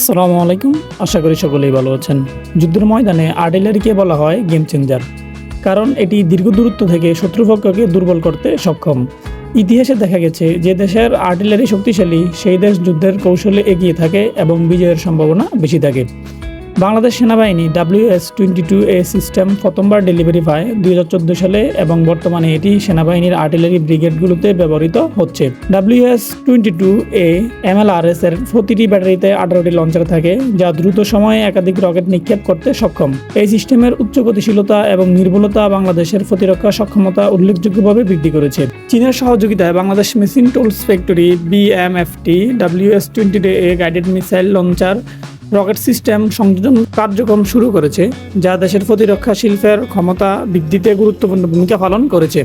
আসসালামু আলাইকুম। আশা করি সকলেই ভালো আছেন। যুদ্ধের ময়দানে আর্টিলারিকে বলা হয় গেম চেঞ্জার, কারণ এটি দীর্ঘ দূরত্ব থেকে শত্রুপক্ষকে দুর্বল করতে সক্ষম। ইতিহাসে দেখা গেছে যে দেশের আর্টিলারি শক্তিশালী, সেই দেশ যুদ্ধের কৌশলে এগিয়ে থাকে এবং বিজয়ের সম্ভাবনা বেশি থাকে। বাংলাদেশ সেনাবাহিনী WS twenty two A system প্রথমবার ডেলিভারি পায় দুই হাজার চোদ্দ সালে এবং বর্তমানে এটি সেনাবাহিনীর আর্টিলারি ব্রিগেডগুলোতে ব্যবহৃত হচ্ছে। WS twenty two A MLRS এর প্রতিটি ব্যাটারিতে আঠারোটি লঞ্চার থাকে, যা দ্রুত সময়ে একাধিক রকেট নিক্ষেপ করতে সক্ষম। এই সিস্টেমের উচ্চ গতিশীলতা এবং নির্ভুলতা বাংলাদেশের প্রতিরক্ষা সক্ষমতা উল্লেখযোগ্যভাবে বৃদ্ধি করেছে। চীনের সহযোগিতায় Bangladesh machine tools factory BMFT WS twenty A guided missile launcher rocket system সংযোজন কার্যক্রম শুরু করেছে, যা দেশের প্রতিরক্ষা, শিল্পের ক্ষমতা বৃদ্ধিতে গুরুত্বপূর্ণ ভূমিকা পালন করেছে।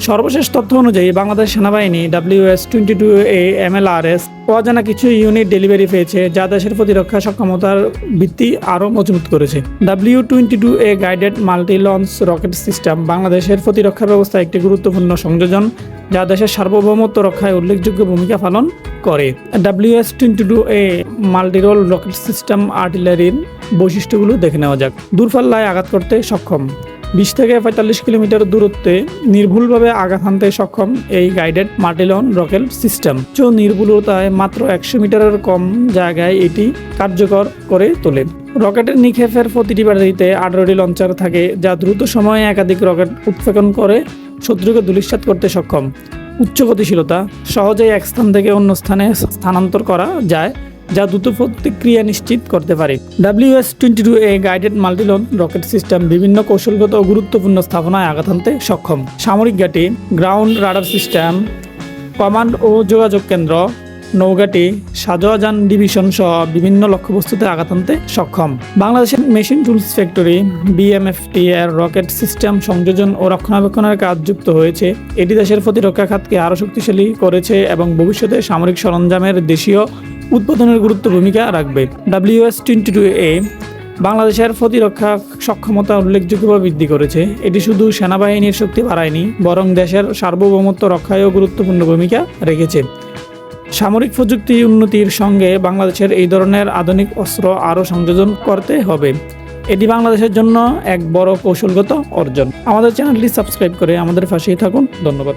সর্বশেষ তথ্য অনুযায়ী বাংলাদেশ সেনাবাহিনী WS twenty two A MLRS অজানা কিছু ইউনিট ডেলিভারি পেয়েছে যা দেশের প্রতিরক্ষা সক্ষমতার ভিত্তি আরও মজবুত করেছে। W twenty two A guided multi launch rocket system বাংলাদেশের প্রতিরক্ষা ব্যবস্থা একটি গুরুত্বপূর্ণ সংযোজন যা দেশের সার্বভৌমত্ব রক্ষায় উল্লেখযোগ্য ভূমিকা পালন করে। WS twenty two A multirole rocket system আর্টিলারির বৈশিষ্ট্যগুলো দেখে নেওয়া যাক। দূরপাল্লায় আঘাত করতে সক্ষম। বিশ থেকে পঁয়তাল্লিশ কিলোমিটার দূরত্বে নির্ভুলভাবে আঘাত হানতে সক্ষম এই গাইডেড মার্টিলন রকেল সিস্টেম উচ্চ নির্ভুলতায় মাত্র একশো মিটারের কম জায়গায় এটি কার্যকর করে তোলে। রকেটের নিক্ষেপের প্রতিটি ব্যাটারিতে আঠারোটি লঞ্চার থাকে, যা দ্রুত সময়ে একাধিক রকেট উৎক্ষেপণ করে শত্রুকে ধূলিসাৎ করতে সক্ষম। উচ্চ গতিশীলতা, সহজেই এক স্থান থেকে অন্য স্থানে স্থানান্তর করা যায়। যা দ্রুত প্রতিক্রিয়া নিশ্চিত করতে পারে। WS twenty two A guided multi launch rocket system বিভিন্ন কৌশলগত ও গুরুত্বপূর্ণ স্থাপনায় আঘাত আনতে সক্ষম। সামরিক ঘাঁটি, গ্রাউন্ড রাডার সিস্টেম, কমান্ড ও যোগাযোগ কেন্দ্র, নৌঘাটি সাজোয়াজান ডিভিশন সহ বিভিন্ন লক্ষ্যবস্তুতে আঘাত আনতে সক্ষম। বাংলাদেশের মেশিন টুলস ফ্যাক্টরি বিএমএফটি এর রকেট সিস্টেম সংযোজন ও রক্ষণাবেক্ষণের কাজ যুক্ত হয়েছে। এটি দেশের প্রতিরক্ষা খাতকে আরও শক্তিশালী করেছে এবং ভবিষ্যতে সামরিক সরঞ্জামের দেশীয় উৎপাদনের গুরুত্ব ভূমিকা রাখবে। ডাব্লিউএস টোয়েন্টি টু এ বাংলাদেশের প্রতিরক্ষা সক্ষমতা উল্লেখযোগ্যভাবে বৃদ্ধি করেছে। এটি শুধু সেনাবাহিনীর শক্তি বাড়ায়নি, বরং দেশের সার্বভৌমত্ব রক্ষায়ও গুরুত্বপূর্ণ ভূমিকা রেখেছে। সামরিক প্রযুক্তি উন্নতির সঙ্গে বাংলাদেশের এই ধরনের আধুনিক অস্ত্র আরও সংযোজন করতে হবে। এটি বাংলাদেশের জন্য এক বড় কৌশলগত অর্জন। আমাদের চ্যানেলটি সাবস্ক্রাইব করে আমাদের পাশেই থাকুন। ধন্যবাদ।